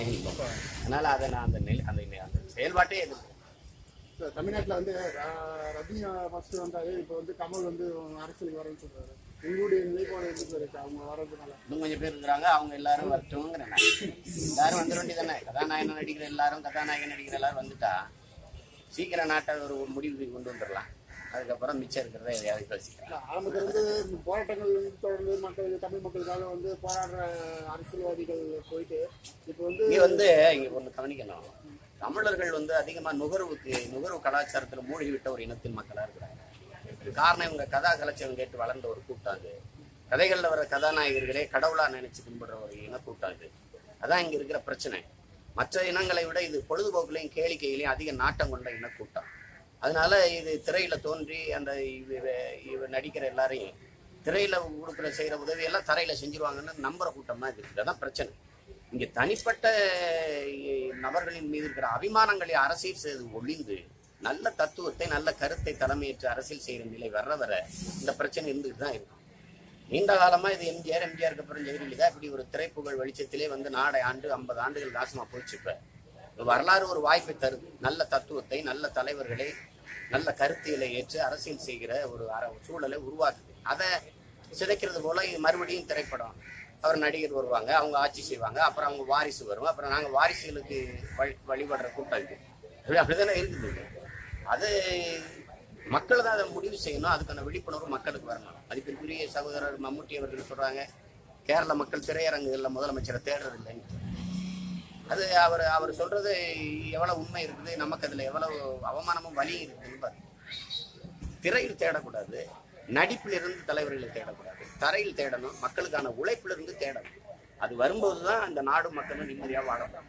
இல்லை அதனால அதை நான் அந்த நெல் அந்த அந்த செயல்பாட்டே எதிர்க்கிறேன் தமிழ்நாட்டுல வந்து ரஜினி ஃபர்ஸ்ட் வந்தாரு இப்போ வந்து கமல் வந்து அரசியலுக்கு வரேன்னு சொல்றாரு. உங்களுடைய நிலைப்பாடு இருக்கு? அவங்க வர்றதுனால. இன்னும் கொஞ்சம் பேர் இருக்கிறாங்க. அவங்க எல்லாரும் வரட்டும்ங்கிறேன். எல்லாரும் வந்துட வேண்டியதானே கதாநாயகன் நடிக்கிற எல்லாரும் கதாநாயகன் நடிக்கிற எல்லாரும் வந்துட்டா சீக்கிரம் நாட்டை ஒரு முடிவுக்கு கொண்டு வந்துடலாம். அதுக்கப்புறம் மிச்சம் இருக்கிறத எதையாவது பேசிக்கலாம் ஆரம்பத்துல இருந்து இந்த போராட்டங்கள் தொடர்ந்து மக்கள் தமிழ் மக்களுக்காக வந்து போராடுற அரசியல்வாதிகள் போயிட்டு இப்போ வந்து இங்க வந்து இங்க ஒண்ணு கவனிக்கணும். தமிழர்கள் வந்து அதிகமா நுகர்வுக்கு நுகர்வு கலாச்சாரத்துல மூழ்கி விட்ட ஒரு இனத்தின் மக்களா இருக்கிறாங்க. காரணம் இவங்க கதா கலாச்சாரம் கேட்டு வளர்ந்த ஒரு கூட்டம் அது கதைகள்ல வர கதாநாயகர்களே கடவுளா நினைச்சு கும்பிடுற ஒரு இன கூட்டம் இது அதான் இங்க இருக்கிற பிரச்சனை. மற்ற இனங்களை விட இது பொழுதுபோக்குலையும் கேளிக்கையிலையும் அதிக நாட்டம் கொண்ட இனக்கூட்டம் அதனால இது திரையில தோன்றி அந்த இவ இவ நடிக்கிற எல்லாரையும் திரையில கொடுக்குற செய்யற உதவி எல்லாம் தரையில செஞ்சிருவாங்கன்னு நம்புற கூட்டமா இது. இதுதான் பிரச்சனை. இங்க தனிப்பட்ட நபர்களின் மீது இருக்கிற அபிமானங்களை அரசியல் செய்து ஒளிந்து நல்ல தத்துவத்தை நல்ல கருத்தை தலைமையேற்று அரசியல் செய்யற நிலை வர வர இந்த பிரச்சனை இருந்துட்டு தான் இருக்கும். நீண்ட காலமா இது எம்ஜிஆர் எம்ஜிஆருக்கு அப்புறம் ஜெயலலிதா இப்படி ஒரு திரைப்புகழ் வெளிச்சத்திலே வந்து நாடை ஆண்டு ஐம்பது ஆண்டுகள் நாசமா போயிடுச்சு இப்ப வரலாறு ஒரு வாய்ப்பை தருது. நல்ல தத்துவத்தை நல்ல தலைவர்களை நல்ல கருத்தியலை ஏற்று அரசியல் செய்கிற ஒரு அற சூழலை உருவாக்குது. அதை சிதைக்கிறது போல இது மறுபடியும் திரைப்படம். அவர் நடிகர் வருவாங்க அவங்க ஆட்சி செய்வாங்க அப்புறம் அவங்க வாரிசு வரும் அப்புறம் நாங்க வாரிசுகளுக்கு வழி வழிபடுற கூட்டம் இருக்கு அப்படி அப்படிதானே இருக்குது அது மக்கள் தான் அதை முடிவு செய்யணும் அதுக்கான விழிப்புணர்வு மக்களுக்கு வரணும். அதுக்குரிய சகோதரர் மம்முட்டி அவர்கள் சொல்றாங்க கேரள மக்கள் திரையரங்குகளில் முதலமைச்சரை தேடுறது இல்லைன்னு. அது அவர் அவர் சொல்றது எவ்வளவு உண்மை இருக்குது நமக்கு அதுல எவ்வளவு அவமானமும் வலி இருக்குன்னு திரையில் தேடக்கூடாது நடிப்பில் இருந்து தலைவர்களை தேடக்கூடாது தரையில் தேடணும் மக்களுக்கான உழைப்பிலிருந்து தேடணும். அது வரும்போது தான் அந்த நாடும் மக்களும் நிம்மதியாக வாழணும்